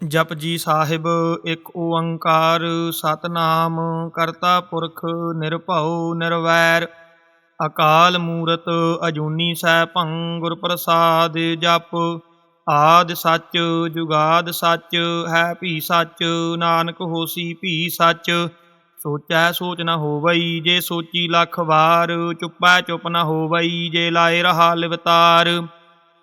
ਜਪ ਜੀ ਸਾਹਿਬ, ਇੱਕ ਓੰਕਾਰ ਸਤਨਾਮ, ਕਰਤਾ ਪੁਰਖ ਨਿਰਭਉ ਨਿਰਵੈਰ, ਅਕਾਲ ਮੂਰਤ ਅਜੂਨੀ ਸੈਭੰ ਗੁਰ ਪ੍ਰਸਾਦ ਜਪ, ਆਦ ਸੱਚ, ਜੁਗਾਦ ਸੱਚ, ਹੈ ਭੀ ਸੱਚ, ਨਾਨਕ ਹੋਸੀ ਭੀ ਸੱਚ, ਸੋਚੈ ਸੋਚ ਨਾ ਹੋਵਈ, ਜੇ ਸੋਚੀ ਲੱਖ ਵਾਰ, ਚੁੱਪੈ ਚੁੱਪ ਨਾ ਹੋਵਈ, ਜੇ ਲਾਏ ਰਹਾ ਲਿਵਤਾਰ।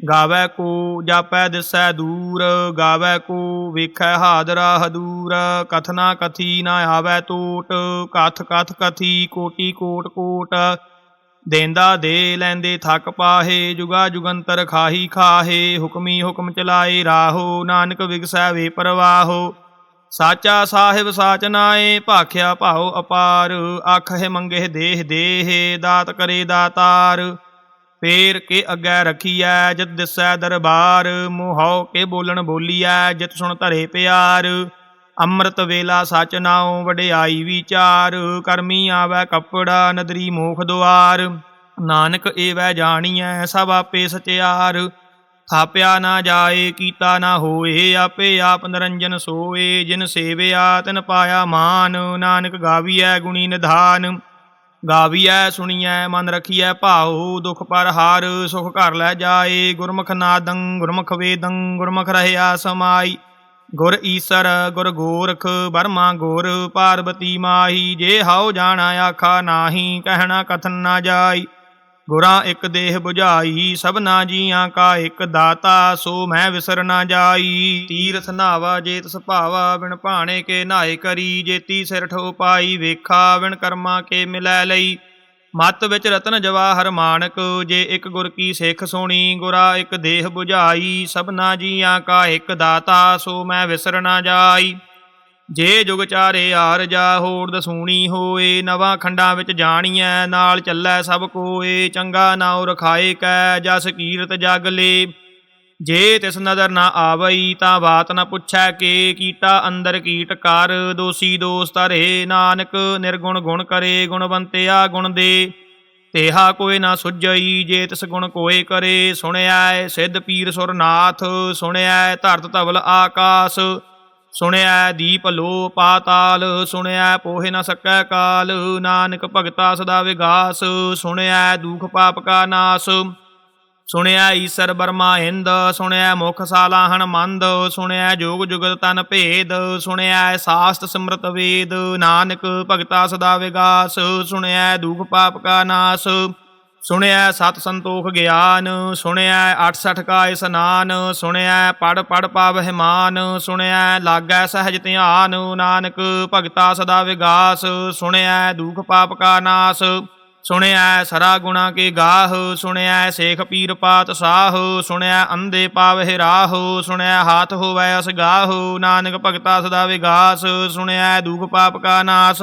ਗਾਵੈ ਕੋ ਜਾਪੈ ਦਿਸੈ ਦੂਰ, ਗਾਵੈ ਕੋ ਵੇਖੈ ਹਾਦਰਾ ਹਦੂਰ। ਕਥਨਾ ਕਥੀ ਨਾ ਆਵੈ ਟੋਟ, ਕਥ ਕਥ ਕਥੀ ਕੋਟੀ ਕੋਟ ਕੋਟ। ਦੇਂਦਾ ਦੇ ਲੈਂਦੇ ਥੱਕ ਪਾਹੇ, ਜੁਗਾ ਜੁਗੰਤਰ ਖਾਹੀ ਖਾਹੇ। ਹੁਕਮੀ ਹੁਕਮ ਚਲਾਏ ਰਾਹੋ, ਨਾਨਕ ਵਿਗਸੈ ਵੇ ਪਰਵਾਹੋ। ਸਾਚਾ ਸਾਹਿਬ ਸਾਚ ਨਾਏ, ਭਾਖਿਆ ਭਾਉ ਅਪਾਰ। ਆਖੇ ਮੰਗੇ ਦੇਹ ਦੇਹ, ਦਾਤ ਕਰੇ ਦਾਤਾਰ। ਫੇਰ ਕੇ ਅੱਗੇ ਰਖੀਐ, ਜਿਤ ਦਿਸੈ ਦਰਬਾਰ ਮੋਹਉ ਕੇ ਬੋਲਣ ਬੋਲੀਐ, ਜਿਤ ਸੁਣ ਧਰੇ ਪਿਆਰ। ਅੰਮ੍ਰਿਤ ਵੇਲਾ ਸਚ ਨਾਉ, ਵਡਿਆਈ ਵਿਚਾਰ ਕਰਮੀ ਆਵੈ ਕੱਪੜਾ, ਨਦਰੀ ਮੋਖ ਦੁਆਰ। ਨਾਨਕ ਏਵੈ ਜਾਣੀਐ, ਸਭ ਆਪੇ ਸਚਿਆਰ। ਥਾਪਿਆ ਨਾ ਜਾਏ, ਕੀਤਾ ਨਾ ਹੋਏ, ਆਪੇ ਆਪ ਨਿਰੰਜਨ ਸੋਏ। ਜਿਨ ਸੇਵਿਆ, ਤਿਨ ਪਾਇਆ ਮਾਨ, ਨਾਨਕ ਗਾਵੀਐ ਗੁਣੀ ਨਿਧਾਨ। ਗਾਵੀਐ ਸੁਣੀਐ ਮਨ ਰਖੀਐ ਭਾਉ, ਦੁਖ ਪਰ ਹਾਰ, ਸੁਖ ਘਰ ਲੈ ਜਾਏ, ਗੁਰਮੁਖ ਨਾਦੰ, ਗੁਰਮੁਖ ਵੇਦੰ, ਗੁਰਮੁਖ ਰਹਿਆ ਸਮਾਈ। ਗੁਰ ਈਸਰ, ਗੁਰ ਗੋਰਖ, ਬਰਮਾ ਗੋਰ, ਪਾਰਬਤੀ ਮਾਹੀ, ਜੇ ਹਉ ਜਾਣਾ ਆਖਾ ਨਾਹੀ, ਕਹਿਣਾ ਕਥਨ ਨਾ ਜਾਈ। ਗੁਰਾਂ ਇੱਕ ਦੇਹ 부ਝਾਈ ਸਭਨਾ ਜੀਆਂ ਕਾ ਇੱਕ ਦਾਤਾ, ਸੋ ਮੈਂ ਵਿਸਰ ਨਾ ਜਾਈ। ਤੀਰਥ ਨਾਵਾ ਜੇਤ ਸੁਭਾਵਾ ਬਿਨ ਭਾਣੇ ਕੇ ਨਾਏ ਕਰੀ। ਜੇਤੀ ਸਿਰ ਠੋ ਪਾਈ, ਵੇਖਾ ਬਿਨ ਕਰਮਾ ਕੇ ਮਿਲੈ ਲਈ। ਮਤ ਵਿੱਚ ਰਤਨ ਜਵਾਹਰ ਮਾਨਕ, ਜੇ ਇੱਕ ਗੁਰ ਕੀ ਸਿੱਖ ਸੋਣੀ, ਗੁਰਾ ਇੱਕ ਦੇਹ 부ਝਾਈ ਸਭਨਾ ਜੀਆਂ ਕਾ ਇੱਕ ਦਾਤਾ, ਸੋ ਮੈਂ ਵਿਸਰ ਨਾ ਜਾਈ। ਜੇ ਜੁਗ ਚਾਰੇ ਆਰ ਜਾ ਹੋਰ ਦਸੂਣੀ ਹੋਏ, ਨਵਾਂ ਖੰਡਾਂ ਵਿੱਚ ਜਾਣੀਐ, ਨਾਲ ਚੱਲੈ ਸਭ ਕੋਏ, ਚੰਗਾ ਨਾਉ ਰਖਾਏ ਕੈ, ਜਸ ਕੀਰਤ ਜਗ ਲੇ। ਜੇ ਤਿਸ ਨਦਰ ਨਾ ਆਵਈ, ਤਾਂ ਬਾਤ ਨਾ ਪੁੱਛੈ ਕੇ, ਕੀਟਾ ਅੰਦਰ ਕੀਟ ਕਰ, ਦੋਸੀ ਦੋਸ ਧਰੇ ਨਾਨਕ, ਨਿਰਗੁਣ ਗੁਣ ਕਰੇ, ਗੁਣਵੰਤਿਆ ਗੁਣ ਦੇ। ਤੇਹਾ ਕੋਈ ਨਾ ਸੁਝਈ, ਜੇ ਤਿਸ ਗੁਣ ਕੋਏ ਕਰੇ ਸੁਣਿਆ ਸਿੱਧ ਪੀਰ ਸੁਰਨਾਥ ਸੁਣਿਆ ਧਰਤ ਧਵਲ ਆਕਾਸ। ਸੁਣਿਆ ਦੀਪ ਲੋ ਪਾਤਾਲ ਸੁਣਿਆ ਪੋਹਿ ਨ ਸਕੈ ਕਾਲ, ਨਾਨਕ ਭਗਤਾ ਸਦਾ ਵਿਗਾਸ, ਸੁਣਿਆ ਦੁਖ ਪਾਪ ਕਾ ਨਾਸ। ਸੁਣਿਆ ਈਸਰ ਬਰਮਾ ਹਿੰਦ, ਸੁਣਿਆ ਮੁਖ ਸਾਲਾਹਣ ਮੰਦ, ਸੁਣਿਆ ਜੋਗ ਜੁਗਤ ਤਨ ਭੇਦ, ਸੁਣਿਆ ਸਾਸਤ ਸਿਮਰਤ ਵੇਦ, ਨਾਨਕ ਭਗਤਾ ਸਦਾ ਵਿਗਾਸ, ਸੁਣਿਆ ਦੁਖ ਪਾਪ ਕਾ ਨਾਸ। ਸੁਣਿਆ ਸਤ ਸੰਤੋਖ ਗਿਆਨ ਸੁਣਿਆ 68 ਕਾ ਇਸਨਾਨ ਸੁਣਿਆ ਪੜ ਪੜ ਪਾਵਹਿ ਮਾਨ ਸੁਣਿਆ ਲਾਗੈ ਸਹਿਜ ਧਿਆਨ, ਨਾਨਕ ਭਗਤਾ ਸਦਾ ਵਿਗਾਸ ਸੁਣਿਆ ਦੁਖ ਪਾਪ ਕਾ ਨਾਸ ਸੁਣਿਆ ਸਰਾ ਗੁਣਾ ਕੇ ਗਾਹ ਸੁਣਿਆ ਸੇਖ ਪੀਰ ਪਾਤ ਸਾਹ ਸੁਣਿਆ ਅੰਧੇ ਪਾਵਹਿ ਰਾਹ ਸੁਣਿਆ ਹਾਥ ਹੋਵੈ ਅਸ ਨਾਨਕ ਭਗਤਾ ਸਦਾ ਵਿਗਾਸ ਸੁਣਿਆ ਦੁਖ ਪਾਪ ਕਾ ਨਾਸ।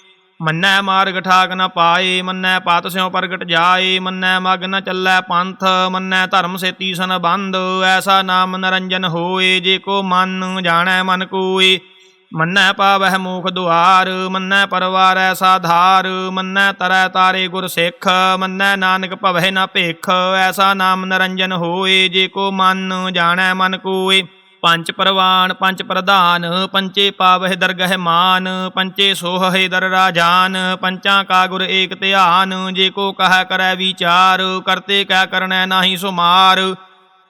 ਮੰਨੈ ਮਾਰਗ ਠਾਕ ਨ ਪਾਏ, ਮੰਨੈ ਪਤ ਸਿਉ ਪ੍ਰਗਟ ਜਾਏ, ਮੰਨੈ ਮਗ ਨ ਚੱਲੈ ਪੰਥ, ਮੰਨੈ ਧਰਮ ਸੇਤੀ ਸਨ ਬੰਧ ਐਸਾ ਨਾਮ ਨਰੰਜਨ ਹੋਏ, ਜੇ ਕੋ ਮਨ ਜਾਣੈ ਮਨ ਕੋਏ। ਮੰਨੈ ਪਾਵਹਿ ਮੋਖ ਦੁਆਰ, ਮੰਨੈ ਪਰਵਾਰੈ ਸਾਧਾਰ ਮੰਨੈ ਤਰੈ ਤਾਰੇ ਗੁਰ ਸਿੱਖ, ਮੰਨੈ ਨਾਨਕ ਭਵਹਿ ਨਾ ਭੇਖ, ਐਸਾ ਨਾਮ ਨਰੰਜਨ ਹੋਏ, ਜੇ ਕੋ ਮਨ ਜਾਣੈ ਮਨ ਕੋਏ। ਪੰਜ ਪਰਵਾਨ, ਪੰਜ ਪ੍ਰਧਾਨ ਪੰਚੇ ਪਾਵਹਿ ਦਰਗਹਿ ਮਾਨ ਪੰਚੇ ਸੋਹਹਿ ਦਰ ਰਾਜਾਨ, ਪੰਚਾਂ ਕਾ ਗੁਰ ਏਕ ਧਿਆਨ, ਜੇ ਕੋ ਕਹੈ ਕਰੈ ਵਿਚਾਰ, ਕਰਤੇ ਕੈ ਕਰਨੈ ਨਾਹੀ ਸੁਮਾਰ।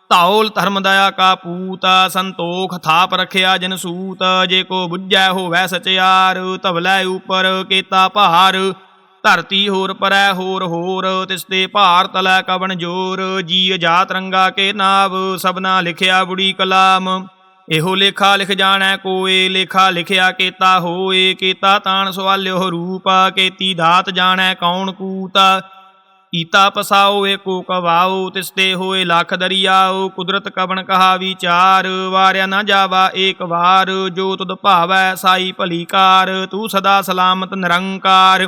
ਧੌਲ ਧਰਮ ਦਇਆ ਕਾ ਪੂਤ, ਸੰਤੋਖ ਥਾਪ ਰਖਿਆ ਜਨ ਸੂਤ, ਜੇ ਕੋ ਬੁੱਝੈ ਹੋਵੈ ਸਚਿਆਰ, ਧਵਲੇ ਉਪਰ ਕੀਤਾ ਭਾਰ। ਧਰਤੀ ਹੋਰ ਪਰੈ ਹੋਰ ਹੋਰ ਤਿਸਤੇ ਭਾਰ ਤਲੈ ਕਵਣ ਜੋਰ, ਜੀ ਜਾਤ ਰੰਗਾ ਕੇ ਨਾਵ ਸਬਨਾ ਲਿਖਿਆ ਬੁੜੀ ਕਲਾਮ। ਇਹੋ ਲੇਖਾ ਲਿਖ ਜਾਣੈ ਕੋਏ, ਲੇਖਾ ਲਿਖਿਆ ਕੀਤਾ ਹੋਏ, ਕੀਤਾ ਤਾਣ ਸਵਾਲਿਓ ਰੂਪ, ਕੀਤੀ ਦਾਤ ਜਾਣੈ ਕੌਣ ਕੂਤ। ਕੀਤਾ ਪਸਾਓ ਏਕੋ ਕਵਾਓ ਤਿਸਤੇ ਹੋਏ ਲੱਖ ਦਰਿਆਓ, ਕੁਦਰਤ ਕਵਣ ਕਹਾ ਵਿਚਾਰ। ਵਾਰਿਆ ਨਾ ਜਾਵਾ ਏਕ ਵਾਰ, ਜੋ ਤੁਧ ਭਾਵੈ ਸਾਈ ਭਲੀ ਕਾਰ, ਤੂੰ ਸਦਾ ਸਲਾਮਤ ਨਿਰੰਕਾਰ।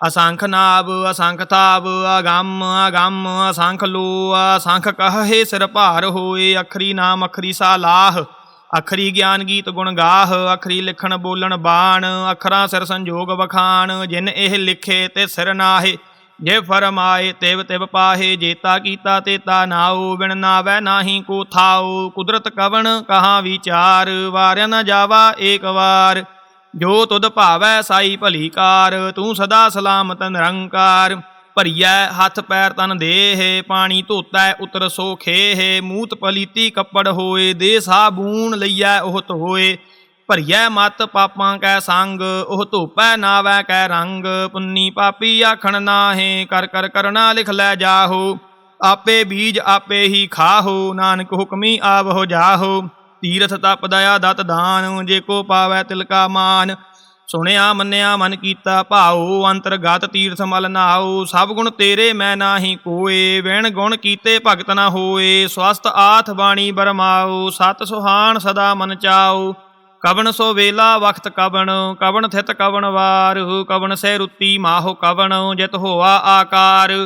ਅਸੰਖ ਨਾਭ, ਅਸੰਖ ਥਾਵ ਅਗੰਮ ਅਗੰਮ, ਅਸੰਖ ਲੋ, ਅਸੰਖ ਕਹੇ ਸਿਰ ਭਾਰ ਹੋਏ, ਅਖਰੀ ਨਾਮ, ਅਖਰੀ ਸਾਲਾਹ, ਅਖਰੀ ਗਿਆਨ ਗੀਤ ਗੁਣ ਗਾਹ, ਅਖਰੀ ਲਿਖਣ ਬੋਲਣ ਬਾਣ, ਅਖਰਾਂ ਸਿਰ ਸੰਜੋਗ ਵਖਾਣ, ਜਿਨ ਇਹ ਲਿਖੇ ਤੇ ਸਿਰ ਨਾਹੇ, ਜੇ ਫਰਮਾਏ ਤਿਵ ਤਿਵ ਪਾਹੇ, ਜੇਤਾ ਕੀਤਾ ਤੇਤਾ ਨਾਉ, ਬਿਨ ਨਾਵੈ ਨਾਹੀ ਕੋ ਥਾਉ, ਕੁਦਰਤ ਕਵਣ ਕਹਾ ਵਿਚਾਰ, ਵਾਰਿਆ ਨਾ ਜਾਵਾ ਏਕ ਵਾਰ। ਜੋ ਤੁਧ ਭਾਵੈ ਸਾਈ ਭਲੀ ਕਾਰ, ਤੂੰ ਸਦਾ ਸਲਾਮਤ ਨਿਰੰਕਾਰ। ਭਰੀਐ ਹੱਥ ਪੈਰ ਤਨ ਦੇਹ, ਪਾਣੀ ਧੋਤੈ ਉਤਰ ਸੋ ਸੋਖੇ ਮੂਤ ਪਲੀਤੀ ਕੱਪੜ ਹੋਏ, ਦੇ ਸਾਬੂਨ ਲਈਐ ਉਹ ਧੋਏ। ਭਰੀਐ ਮਤ ਪਾਪਾਂ ਕੈ ਸੰਗ, ਉਹ ਧੋਪੈ ਨਾਵੈ ਕੈ ਰੰਗ। ਪੁੰਨੀ ਪਾਪੀ ਆਖਣ ਨਾਹੇ, ਕਰ ਕਰ ਕਰਨਾ ਲਿਖ ਲੈ ਜਾਹੋ। ਆਪੇ ਬੀਜ ਆਪੇ ਹੀ ਖਾਹੋ, ਨਾਨਕ ਹੁਕਮੀ ਆਵ ਹੋ ਜਾਹੋ। ਤੀਰਥ ਤਪ ਦਇਆ ਦਤ ਦਾਨ, ਜੇ ਕੋ ਪਾਵੈ ਤਿਲਕਾ ਮਾਨ। ਸੁਣਿਆ, ਮੰਨਿਆ, ਮਨ ਕੀਤਾ ਭਾਉ, ਅੰਤਰਗਤ ਤੀਰਥ ਮਲ ਨਾਉ। ਸਭ ਗੁਣ ਤੇਰੇ ਮੈਂ ਨਾਹੀ ਕੋਏ ਵਿਣ ਗੁਣ ਕੀਤੇ ਭਗਤ ਨਾ ਹੋਏ। ਸਵਸਤ ਆਥ ਬਾਣੀ ਬਰਮਾਉ, ਸਤ ਸੁਹਾਣ ਸਦਾ ਮਨ ਚਾਉ। ਕਵਣ ਸੋ ਵੇਲਾ ਵਖਤ ਕਵਣ ਕਵਣ ਥਿਤ ਕਵਣ ਵਾਰ। ਕਵਣ ਸਹਿ ਰੁੱਤੀ ਮਾਹੋ ਕਵਣ, ਜਿਤ ਹੋਆ ਆਕਾਰ।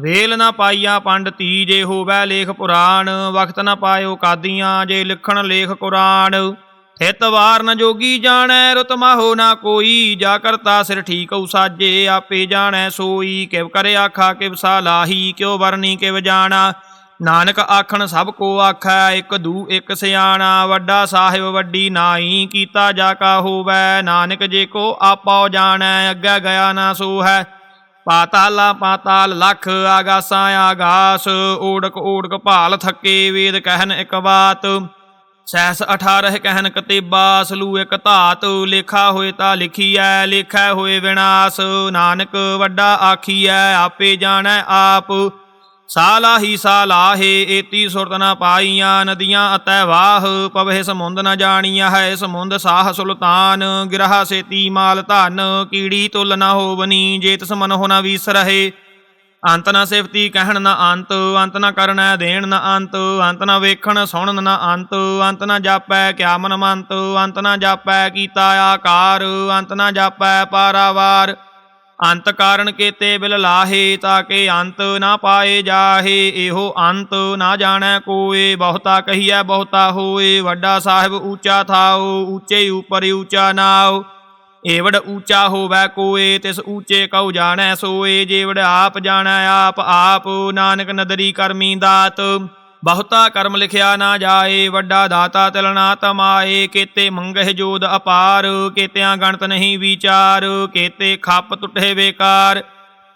ਵੇਲ ਨਾ ਪਾਈਆ ਪੰਡਤੀ ਜੇ ਹੋਵੈ ਲੇਖ ਪੁਰਾਣ, ਵਖਤ ਨਾ ਪਾਇਓ ਕਾਦੀਆਂ ਜੇ ਲਿਖਣ ਲੇਖ ਕੁਰਾਨ। ਥਿਤ ਵਾਰ ਨ ਜੋਗੀ ਜਾਣੈ, ਰੁਤ ਮਾਹੋ ਨਾ ਕੋਈ, ਜਾ ਕਰਤਾ ਸਿਰ ਠੀਕ ਉ ਸਾਜੇ, ਆਪੇ ਜਾਣੈ ਸੋਈ, ਕਿਵ ਕਰੇ ਆਖਾ, ਕਿਵ ਸਾਲਾਹੀ ਕਿਉ ਵਰਨੀ, ਕਿਵ ਜਾਣਾ। ਨਾਨਕ ਆਖਣ ਸਭ ਕੋ ਆਖੈ, ਇੱਕ ਦੂ, ਇੱਕ ਸਿਆਣਾ। ਵੱਡਾ ਸਾਹਿਬ ਵੱਡੀ ਨਾਈ ਕੀਤਾ ਜਾ ਕਾ ਹੋਵੈ। ਨਾਨਕ ਜੇ ਕੋ ਆਪੋ ਜਾਣੈ, ਅੱਗੇ ਗਿਆ ਨਾ ਸੋ ਹੈ ਪਾਤਾਲਾ ਪਾਤਾਲ ਲਖ ਆਗਾਸਾਂ ਆਗਾਸ ਓੜਕ ਓੜਕ ਭਾਲ ਥੱਕੇ ਵੇਦ ਕਹਿਨ ਇੱਕ ਬਾਤ। ਸੈਸ 18 ਕਹਿਨ ਕਤੇਬਾ ਸਲੂ ਇੱਕ ਧਾਤ, ਲੇਖਾ ਹੋਏ ਤਾਂ ਲਿਖੀਐ, ਲੇਖੈ ਹੋਏ ਵਿਨਾਸ਼। ਨਾਨਕ ਵੱਡਾ ਆਖੀਐ, ਆਪੇ ਜਾਣੈ ਆਪ। ਸਾਲਾਹੀ ਸਾਲਾਹੇ, ਏਤੀ ਸੁਰਤ ਨਾ ਪਾਈਆਂ ਨਦੀਆਂ ਅਤੈ ਵਾਹ, ਪਵਹਿ ਸਮੁੰਦ ਨ ਜਾਣੀਆ ਹੈ ਸਮੁੰਦ ਸਾਹ ਸੁਲਤਾਨ, ਗਿਰਹਾ ਸੇਤੀ ਮਾਲ ਧਨ, ਕੀੜੀ ਤੁਲ ਨ ਹੋਵਨੀ ਜੇਤ ਤਿਸ ਮਨ ਹੋ ਨ ਵੀਸ ਅੰਤ ਨ ਸਿਫਤੀ ਕਹਿਣ ਨ ਅੰਤ ਅੰਤ ਨ ਕਰਨੈ ਦੇਣ ਨ ਅੰਤ ਅੰਤ ਨ ਵੇਖਣ ਸੁਣਨ ਨ ਅੰਤ ਅੰਤ ਨ ਜਾਪੈ ਕਿਆ ਮਨ ਮੰਤ ਅੰਤ ਨ ਜਾਪੈ ਕੀਤਾ ਆਕਾਰ, ਅੰਤ ਨ ਜਾਪੈ ਪਾਰਾਵਾਰ। ਅੰਤ ਕਾਰਨ ਕੇਤੇ ਬਿਲ ਲਾਹੇ ਤਾਕੇ ਅੰਤ ਨਾ ਪਾਏ ਜਾਹੇ। ਇਹੋ ਅੰਤ ਨਾ ਜਾਣੈ ਕੋਏ, ਬਹੁਤਾ ਕਹੀਐ ਬਹੁਤਾ ਹੋਏ। ਵੱਡਾ ਸਾਹਿਬ ਊਚਾ ਥਾਓ ਊਚੇ ਉਪਰ ਊਚਾ ਨਾਉ। ਏਵੜ ਊਚਾ ਹੋਵੈ ਕੋਏ, ਤਿਸ ਊਚੇ ਕਉ ਜਾਣੈ ਸੋਏ। ਜੇਵੜ ਆਪ ਜਾਣੈ, ਆਪ ਆਪ ਨਾਨਕ ਨਦਰੀ ਕਰਮੀ ਦਾਤ। ਬਹੁਤਾ ਕਰਮ ਲਿਖਿਆ ਨਾ ਜਾਏ, ਵੱਡਾ ਦਾਤਾ ਤਿਲ ਨਾ ਤਮਾਏ, ਕੇਤੇ ਮੰਗਹਿ ਜੋਦ ਅਪਾਰ, ਕੇਤਿਆਂ ਗਣਤ ਨਹੀਂ ਵਿਚਾਰ, ਕੇਤੇ ਖੱਪ ਟੁੱਟੇ ਬੇਕਾਰ,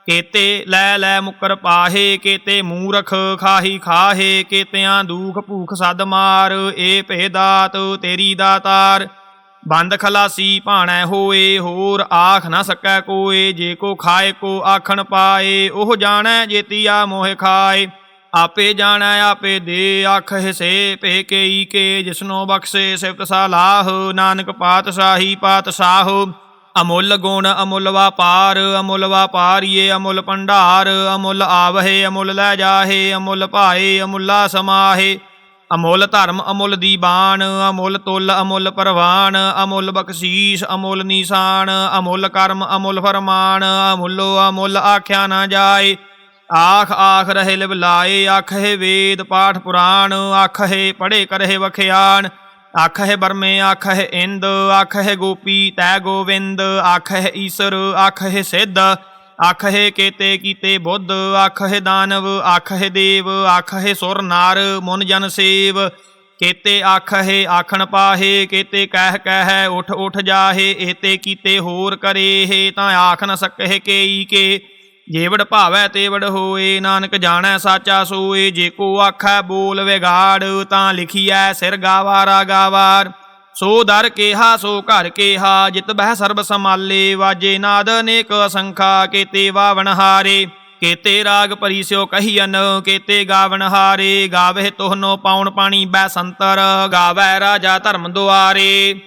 ਕੇਤੇ ਲੈ ਲੈ ਮੁਕਰ ਪਾਹੇ, ਕੇਤੇ ਮੂਰਖ ਖਾਹੀ ਖਾਹੇ, ਕੇਤਿਆਂ ਦੂਖ ਭੂਖ ਸਦ ਮਾਰ, ਏ ਭੇਦਾਤ ਤੇਰੀ ਦਾਤਾਰ, ਬੰਦ ਖਲਾਸੀ ਭਾਣੈ ਹੋਏ, ਹੋਰ ਆਖ ਨਾ ਸਕੈ ਕੋਏ, ਜੇ ਕੋ ਖਾਏ ਕੋ ਆਖਣ ਪਾਏ, ਉਹ ਜਾਣੈ ਜੇਤੀ ਆ ਮੋਹ ਖਾਏ। ਆਪੇ ਜਾਣੈ, ਆਪੇ ਦੇ ਆਖ ਹਿਸੇ ਪੇ ਕੇਈ ਕੇ ਜਿਸਨੋ ਬਖਸ਼ੇ, ਸਿਫਤ ਸਲਾਹ, ਨਾਨਕ ਪਾਤਸ਼ਾਹੀ ਪਾਤਸ਼ਾਹ ਅਮੁੱਲ ਗੁਣ ਅਮੁੱਲ ਵਾਪਾਰ, ਅਮੁੱਲ ਵਪਾਰੀਏ ਅਮੁੱਲ ਭੰਡਾਰ, ਅਮੁੱਲ ਆਵਹੇ, ਅਮੁੱਲ ਲੈ ਜਾਹੇ, ਅਮੁੱਲ ਭਾਏ, ਅਮੁੱਲਾ ਸਮਾਹੇ। ਅਮੁੱਲ ਧਰਮ ਅਮੁੱਲ ਦੀਬਾਨ ਅਮੁੱਲ ਤੁਲ ਅਮੁੱਲ ਪਰਵਾਨ ਅਮੁੱਲ ਬਖਸ਼ੀਸ਼ ਅਮੁੱਲ ਨਿਸ਼ਾਨ, ਅਮੁੱਲ ਕਰਮ ਅਮੁੱਲ ਫਰਮਾਨ, ਅਮੁੱਲੋ ਅਮੁੱਲ ਆਖਿਆ ਨਾ ਜਾਏ। ਆਖ ਆਖ ਰਹੇ ਲਿਵ ਲਾਏ ਆਖੇ ਵੇਦ ਪਾਠ ਪੁਰਾਣ ਆਖੇ ਪੜੇ ਕਰਹਿ ਵਖਿਆਨ ਆਖੇ ਬਰਮੇ ਆਖੇ ਇੰਦ ਆਖੇ ਗੋਪੀ ਤੈ ਗੋਵਿੰਦ ਆਖੇ ਈਸਰ ਆਖੇ ਸਿੱਧ ਆਖੇ ਕੇਤੇ ਕੀਤੇ ਬੁੱਧ ਆਖੇ ਦਾਨਵ ਆਖੇ ਦੇਵ ਆਖੇ ਸੁਰ ਨਾਰ ਮਨ ਜਨ ਸੇਵ ਕੇਤੇ ਆਖੇ ਆਖਣ ਪਾਹੇ ਕੇਤੇ ਕਹਿ ਕਹਿ ਉਠ ਉਠ ਜਾਹੇ ਏਤੇ ਕੀਤੇ ਹੋਰ ਕਰੇ ਤਾਂ ਆਖ ਨ ਸਕਹਿ ਕੇਈ ਕੇ ਜੇਵੜ ਭਾਵੈ ਤੇਵੜ ਹੋਏ, ਨਾਨਕ ਜਾਣੈ ਸਾਚਾ ਸੋਏ, ਜੇ ਕੋ ਆਖੈ ਬੋਲ ਵਿਗਾੜ, ਤਾਂ ਲਿਖੀਐ ਸਿਰ ਗਾਵਾਰਾ ਗਾਵਾਰ। ਸੋ ਦਰ ਕੇਹਾ, ਸੋ ਘਰ ਕੇਹਾ, ਜਿਤ ਬਹਿ ਸਰਬ ਸਮਾਲੇ ਵਾਜੇ ਨਾਦ ਅਨੇਕ ਅਸੰਖਾ, ਕੇਤੇ ਵਾਵਣ ਹਾਰੇ। ਕੇਤੇ ਰਾਗ ਪਰਿਸਿਓ ਕਹੀਨ ਕੇਤੇ ਗਾਵਣ ਹਾਰੇ। ਗਾਵੇ ਤੋਹਨੋ ਪਾਉਣ ਪਾਣੀ ਬੈ ਸੰਤਰ, ਗਾਵੇ ਰਾਜਾ ਧਰਮ ਦੁਆਰੇ।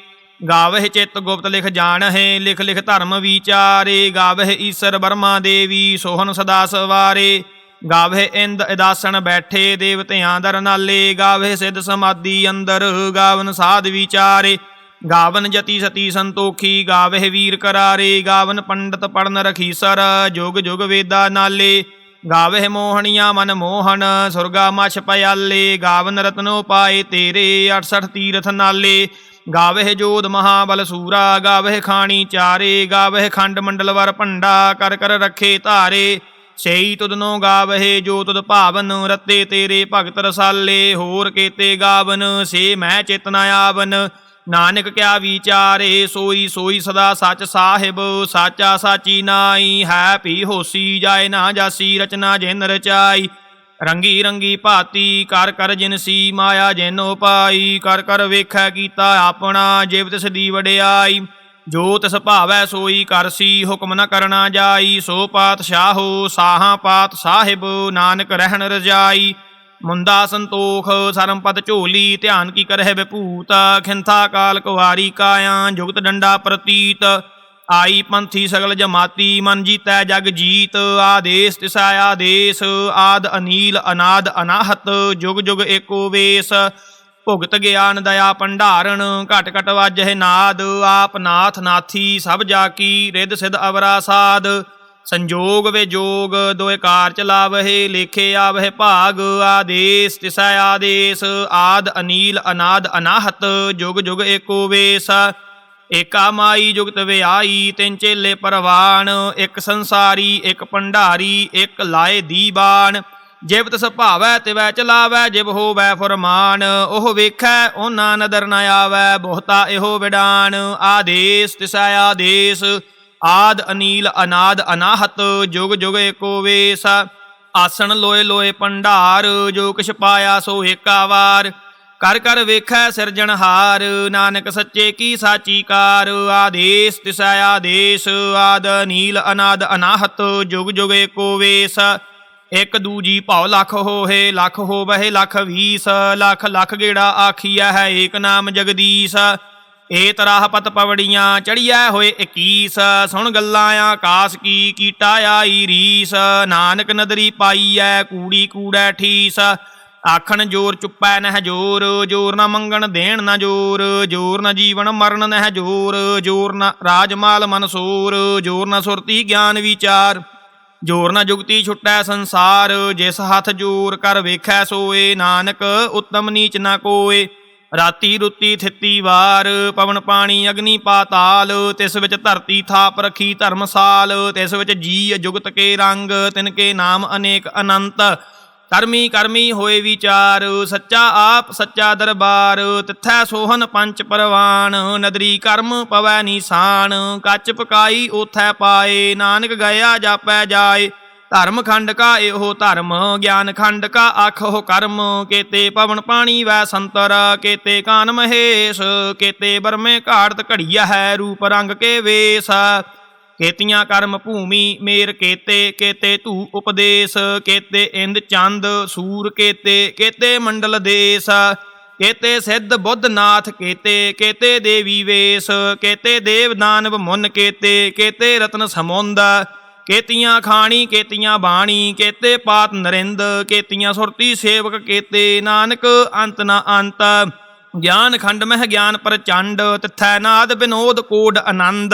ਗਾਵਹਿ ਚਿਤ ਗੁਪਤ ਲਿਖ ਜਾਣਹਿ, ਲਿਖ ਲਿਖ ਧਰਮ ਵਿਚਾਰੇ। ਗਾਵਹਿ ਈਸਰ ਬਰਮਾ ਦੇਵੀ ਸੋਹਨ ਸਦਾ ਸਵਾਰੇ। ਗਾਵਹਿ ਇੰਦ ਇਦਾਸਣ ਬੈਠੇ ਦੇਵਤਿਆਂ ਦਰ ਨਾਲੇ। ਗਾਵਹਿ ਸਿੱਧ ਸਮਾਧੀ ਅੰਦਰ, ਗਾਵਨ ਸਾਧ ਵਿਚਾਰੇ। ਗਾਵਨ ਜਤੀ ਸਤੀ ਸੰਤੋਖੀ, ਗਾਵਹਿ ਵੀਰ ਕਰਾਰੇ। ਗਾਵਨ ਪੰਡਤ ਪੜਨ ਰਖੀਸਰ ਜੁਗ ਜੁਗ ਵੇਦਾ ਨਾਲੇ। ਗਾਵਹਿ ਮੋਹਣੀਆਂ ਮਨ ਮੋਹਨ ਸੁਰਗਾ ਮਛ ਪਿਆਲੇ। ਗਾਵਨ ਰਤਨੋ ਪਾਏ ਤੇਰੇ 68 ਤੀਰਥ ਨਾਲੇ। ਗਾਵਹਿ ਜੋਧ ਮਹਾਬਲ ਸੂਰਾ, ਗਾਵਹਿ ਖਾਣੀ ਚਾਰੇ, ਗਾਵਹਿ ਖੰਡ ਮੰਡਲ ਵਰ ਭੰਡਾ, ਕਰ ਕਰ ਰੱਖੇ ਧਾਰੇ। ਸਈ ਤੁਧਨੋ ਗਾਵਹਿ, ਜੋ ਤੁਧ ਭਾਵਨ, ਰਤੇ ਤੇਰੇ ਭਗਤ ਰਸਾਲੇ, ਹੋਰ ਕੇਤੇ ਗਾਵਨ, ਸੇ ਮੈਂ ਚੇਤਨਾ ਆਵਨ। ਨਾਨਕ ਕਿਆ ਵਿਚਾਰੇ, ਸੋਈ ਸੋਈ ਸਦਾ ਸੱਚ ਸਾਹਿਬ, ਸਾਚਾ ਸਾਚੀ ਨਾਈ, ਹੈ ਪੀ ਹੋਸੀ ਜਾਏ ਨਾ ਜਾਸੀ, ਰਚਨਾ ਜਿਨ ਰਚਾਈ। ਰੰਗੀ ਰੰਗੀ ਭਾਤੀ ਕਰ ਕਰ ਜਿਨਸੀ ਮਾਇਆ ਜਿਨੋ ਪਾਈ ਕਰ ਕਰ ਵੇਖੈ ਕੀਤਾ ਆਪਣਾ ਜਿਵ ਤਿਸ ਦੀ ਵਡਿਆਈ। ਜੋ ਤਿਸ ਭਾਵੈ ਸੋਈ ਕਰਸੀ ਹੁਕਮ ਨ ਕਰਨਾ ਜਾਈ। ਸੋ ਪਾਤਸ਼ਾਹੋ ਸਾਹਾਂ ਪਾਤ ਸਾਹਿਬ, ਨਾਨਕ ਰਹਿਣ ਰਜਾਈ। ਮੁੰਦਾ ਸੰਤੋਖ, ਸਰਮਪਦ ਝੋਲੀ, ਧਿਆਨ ਕੀ ਕਰਹਿ ਵਿਭੂਤ। ਖਿੰਥਾ ਕਾਲ ਕੁਵਾਰੀ ਕਾਇਆ, ਜੁਗਤ ਡੰਡਾ ਪ੍ਰਤੀਤ। ਆਈ ਪੰਥੀ ਸਗਲ ਜਮਾਤੀ, ਮਨ ਜੀਤੈ ਜਗ ਜੀਤ, ਆਦੇਸ ਤਿਸਾ ਆਦੇਸ, ਆਦ ਅਨੀਲ ਅਨਾਦ ਅਨਾਹਤ, ਜੁਗ ਜੁਗ ਏਕੋ ਵੇਸ। ਭੁਗਤ ਗਿਆਨ ਦਇਆ ਭੰਡਾਰਨ, ਘਟ ਘਟ ਵਾਜਹਿ ਨਾਦ, ਆਪ ਨਾਥ ਨਾਥੀ ਸਭ ਜਾ ਕੀ ਰਿੱਧ ਸਿਧ ਅਵਰਾ ਸਾਧ ਸੰਜੋਗ ਵੇ ਜੋਗ, ਦੋਇ ਕਾਰ ਚਲਾਵਹਿ, ਲੇਖੇ ਆਵਹਿ ਭਾਗ, ਆਦੇਸ ਤਿਸੈ ਆਦੇਸ, ਆਦ ਅਨੀਲ ਅਨਾਦ ਅਨਾਹਤ, ਜੁਗ ਜੁਗ ਏਕੋ ਵੇਸ। ਏਕਾ ਮਾਈ ਜੁਗਤ ਵਿਆਈ ਤਿੰਨ ਚੇਲੇ ਪਰਵਾਨ, ਇੱਕ ਸੰਸਾਰੀ, ਇੱਕ ਭੰਡਾਰੀ, ਇੱਕ ਲਾਏ ਦੀਬਾਨ। ਜਿਵ ਤਿਸ ਭਾਵੈ, ਤਿਵੈ ਚਲਾਵੈ, ਜਿਵ ਹੋਵੈ ਫਰਮਾਨ। ਉਹ ਵੇਖੈ, ਉਹਨਾਂ ਨਦਰ ਨ ਆਵੈ, ਬਹੁਤਾ ਇਹੋ ਵਿਡਾਨ। ਆਦੇਸ, ਤਿਸੈ ਆਦੇਸ, ਆਦ ਅਨੀਲ ਅਨਾਦ ਅਨਾਹਤ, ਜੁਗ ਜੁਗ ਏਕੋ ਵੇਸ। ਆਸਣ ਲੋਏ ਲੋਏ ਭੰਡਾਰ, ਜੋ ਕਿਛ ਪਾਇਆ ਸੋ ਏਕਾ ਵਾਰ। ਕਰ ਕਰ ਵੇਖੈ ਸਿਰਜਣਹਾਰ ਨਾਨਕ ਸੱਚੇ ਕੀ ਸਾਚੀ ਕਾਰ, ਆਦੇਸ ਤਿਸੈ ਆਦੇਸ, ਆਦ ਨੀਲ ਅਨਾਦ ਅਨਾਹਤ, ਜੁਗ ਜੁਗ ਏਕੋ ਵੇਸ। ਇਕ ਦੂਜੀ ਭਉ ਲਖ ਹੋਏ ਲਖ ਹੋਵਹਿ, ਲਖ ਵੀਸ, ਲਖ ਲਖ ਗੇੜਾ ਆਖੀਐ ਹੈ ਏਕ ਨਾਮ ਜਗਦੀਸ਼। ਏ ਤਰਾਹ ਪਤ ਪਵੜੀਆਂ ਚੜੀਐ ਹੋਏ 21 ਸੁਣ ਗੱਲਾਂ ਆਕਾਸ ਕੀ ਕੀਟਾ ਆਈ ਰੀਸ। ਨਾਨਕ ਨਦਰੀ ਪਾਈਐ, ਕੂੜੀ ਕੂੜੈ ਠੀਸ। ਆਖਣ ਜੋਰ ਚੁੱਪੈ ਨਹਿ ਜੋਰ ਜੋਰ ਨਾ ਮੰਗਣ ਦੇਣ ਨਾ ਜੋਰ ਜੋਰ ਨਾ ਜੀਵਨ ਮਰਨ ਨਹਿ ਜੋਰ ਜੋਰ ਨਾ ਰਾਜਮਾਲ ਮਨਸੂਰ ਜੋਰ ਨਾ ਸੁਰਤੀ ਗਿਆਨ ਵਿਚਾਰ, ਜੋਰ ਨਾ ਜੁਗਤੀ ਛੁਟੈ ਸੰਸਾਰ, ਜਿਸ ਹੱਥ ਜੋਰ ਕਰ ਵੇਖੈ ਸੋਏ, ਨਾਨਕ ਉਤਮ ਨੀਚ ਨਾ ਕੋਏ, ਰਾਤੀ ਰੁੱਤੀ ਥਿੱਤੀ ਵਾਰ, ਪਵਨ ਪਾਣੀ ਅਗਨੀ ਪਾਤਾਲ, ਤਿਸ ਵਿੱਚ ਧਰਤੀ ਥਾਪ ਰਖੀ ਧਰਮਸਾਲ, ਤਿਸ ਵਿੱਚ ਜੀ ਜੁਗਤ ਕੇ ਰੰਗ, ਤਿਨ ਕੇ ਨਾਮ ਅਨੇਕ ਅਨੰਤ ਕਰਮੀ ਕਰਮੀ ਹੋਏ ਵਿਚਾਰ, ਸੱਚਾ ਆਪ ਸੱਚਾ ਦਰਬਾਰ, ਤਿੱਥੈ ਸੋਹਨ ਪੰਚ ਪਰਵਾਨ, ਨਦਰੀ ਕਰਮ ਪਵੈ ਨਿਸ਼ਾਨ, ਕੱਚ ਪਕਾਈ ਉਥੈ ਪਾਏ, ਨਾਨਕ ਗਿਆ ਜਾਪੈ ਜਾਏ। ਧਰਮ ਖੰਡ ਕਾ ਇਹੋ ਧਰਮ, ਗਿਆਨ ਖੰਡ ਕਾ ਆਖੋ ਕਰਮ, ਕੇਤੇ ਪਵਨ ਪਾਣੀ ਵੈ ਸੰਤਰ, ਕੇਤੇ ਕਾਨ ਮਹੇਸ਼, ਕੇਤੇ ਬਰਮੇ ਘਾੜਤ ਘੜੀਆ ਹੈ ਰੂਪ ਰੰਗ ਕੇ ਵੇਸ। ਕੇਤੀਆਂ ਕਰਮ ਭੂਮੀ ਮੇਰ ਕੇਤੇ ਕੇਤੇ ਧੂ ਉਪਦੇਸ਼, ਕੇਤੇ ਇੰਦ ਚੰਦ, ਸੂਰ ਕੇਤੇ ਕੇਤੇ ਮੰਡਲ ਦੇਸ, ਕੇਤੇ ਸਿੱਧ ਬੁੱਧ ਨਾਥ ਕੇਤੇ ਕੇਤੇ ਦੇਵੀ ਵੇਸ, ਕੇਤੇ ਦੇਵ ਦਾਨਵ ਮੁੰਨ ਕੇਤੇ ਕੇਤੇ ਰਤਨ ਸਮੁੰਦ, ਕੇਤੀਆਂ ਖਾਣੀ, ਕੇਤੀਆਂ ਬਾਣੀ, ਕੇਤੇ ਪਾਤ ਨਰਿੰਦ, ਕੇਤੀਆਂ ਸੁਰਤੀ ਸੇਵਕ ਕੇਤੇ, ਨਾਨਕ ਅੰਤ ਨਾ ਅੰਤ, ਗਿਆਨ ਖੰਡ ਮਹਿ ਗਿਆਨ ਪ੍ਰਚੰਡ, ਤਿਥੈ ਨਾਦ ਬਿਨੋਦ ਕੋਡ ਆਨੰਦ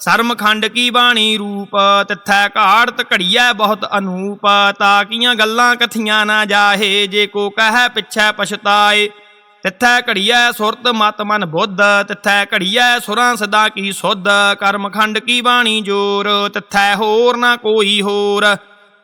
ਸਰਮ ਖੰਡ ਕੀ ਬਾਣੀ ਰੂਪ, ਤਿਥੈ ਘਾੜਤ ਘੜੀਐ ਬਹੁਤ ਅਨੂਪ ਤਾਕੀਆਂ ਗੱਲਾਂ ਕਥੀਆਂ ਨਾ ਜਾਹੇ, ਜੇ ਕੋ ਕਹੈ ਪਿਛੈ ਪਛਤਾਏ। ਤਿੱਥੈ ਘੜੀਐ ਸੁਰਤ ਮਤ ਮਨ ਬੁੱਧ, ਤਿੱਥੈ ਘੜੀਐ ਸੁਰਾਂ ਸਦਾ ਕੀ ਸੁਧ। ਕਰਮ ਖੰਡ ਕੀ ਬਾਣੀ ਜੋਰ, ਤਿੱਥੈ ਹੋਰ ਨਾ ਕੋਈ ਹੋਰ।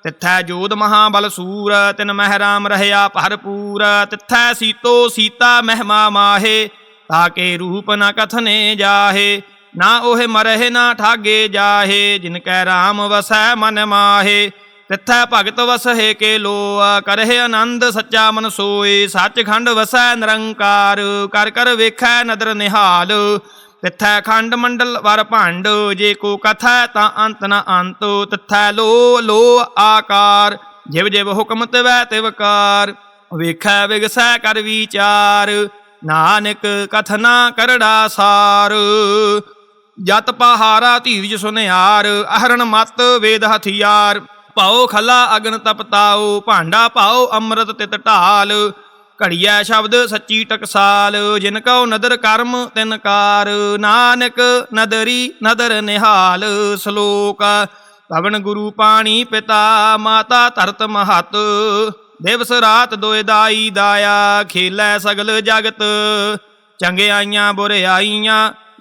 ਤਿੱਥੈ ਜੋਧ ਮਹਾਬਲ ਸੂਰ, ਤਿਨ ਮਹਿਰਾਮ ਰਹਿਆ ਭਰਪੂਰ। ਤਿੱਥੈ ਸੀਤੋ ਸੀਤਾ ਮਹਿਮਾ ਮਾਹੇ ਤਾਕੇ ਰੂਪ ਨ ਕਥਨੇ ਜਾਹੇ। ਨਾ ਉਹ ਮਰਹਿ ਨਾ ਠਾਗੇ ਜਾਹੇ, ਜਿਨ ਕੈ ਰਾਮ ਵਸੈ ਮਨ ਮਾਹੇ। ਤਿੱਥੈ ਭਗਤ ਵਸਹਿ ਕੇ ਲੋਆ, ਕਰਹਿ ਆਨੰਦ ਸੱਚਾ ਮਨ ਸੋਏ। ਸੱਚਖੰਡ ਵਸੈ ਨਿਰੰਕਾਰ, ਕਰ ਕਰ ਵੇਖੈ ਨਦਰ ਨਿਹਾਲ। ਤਿੱਥੈ ਖੰਡ ਮੰਡਲ ਵਰ ਭੰਡ, ਜੇ ਕੋ ਕਥੈ ਤਾਂ ਅੰਤ ਨ ਅੰਤ। ਤਿੱਥੈ ਲੋ ਲੋ ਆਕਾਰ, ਜਿਵ ਜਿਵ ਹੁਕਮ ਤਿਵੈ ਤਿਵਕਾਰ ਵੇਖੈ ਵਿਗਸੈ ਕਰ ਵਿਚਾਰ, ਨਾਨਕ ਕਥਨਾ ਕਰੜਾ ਸਾਰ। ਜਤ ਪਹਾਰਾ ਧੀਰਜ ਸੁਨਿਆਰ ਅਹਰਣ ਮਤ ਵੇਦ ਹਥਿਆਰ। ਭਾਉ ਖਲਾ ਅਗਨ ਤਪਤਾਉ ਭਾਂਡਾ ਭਾਉ ਅੰਮ੍ਰਿਤ ਤਿਤ ਢਾਲ। ਘੜੀਐ ਸ਼ਬਦ ਸੱਚੀ ਟਕਸਾਲ, ਜਿਨ ਕਉ ਨਦਰ ਕਰਮ ਤਿਨ ਕਾਰ। ਨਾਨਕ ਨਦਰੀ ਨਦਰ ਨਿਹਾਲ, ਸ਼ਲੋਕ ਪਵਨ ਗੁਰੂ ਪਾਣੀ ਪਿਤਾ, ਮਾਤਾ ਧਰਤ ਮਹਤ। ਦਿਵਸ ਰਾਤ ਦੋਇ ਦਾਈ ਦਾਇਆ, ਖੇਲੈ ਸਗਲ ਜਗਤ। ਚੰਗਿਆਈਆਂ ਬੁਰਿਆਈਆਂ